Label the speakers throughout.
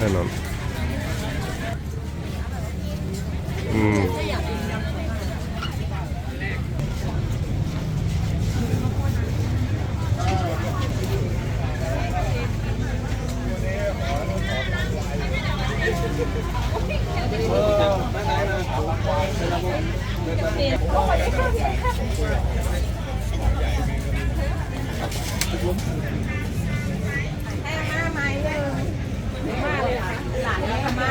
Speaker 1: น่นอนอืม
Speaker 2: ให้ห้าไม้เลยมาเลยค่ะหลานให้ไม้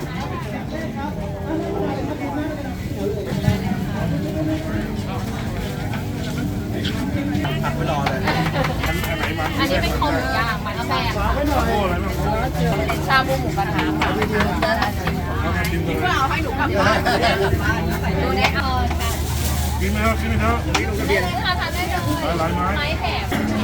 Speaker 2: ตัวโลตัวโล
Speaker 3: อันนี้เป็นคอหมูย่างมันแซ่บชาบูหมูกระทะค่ะพี่เพื่อเอาให้หนูกลับบ้านดูได้เอา
Speaker 4: กินไหมครับกินไหมครับ
Speaker 3: ค่ะทานได้เลยไม้แถม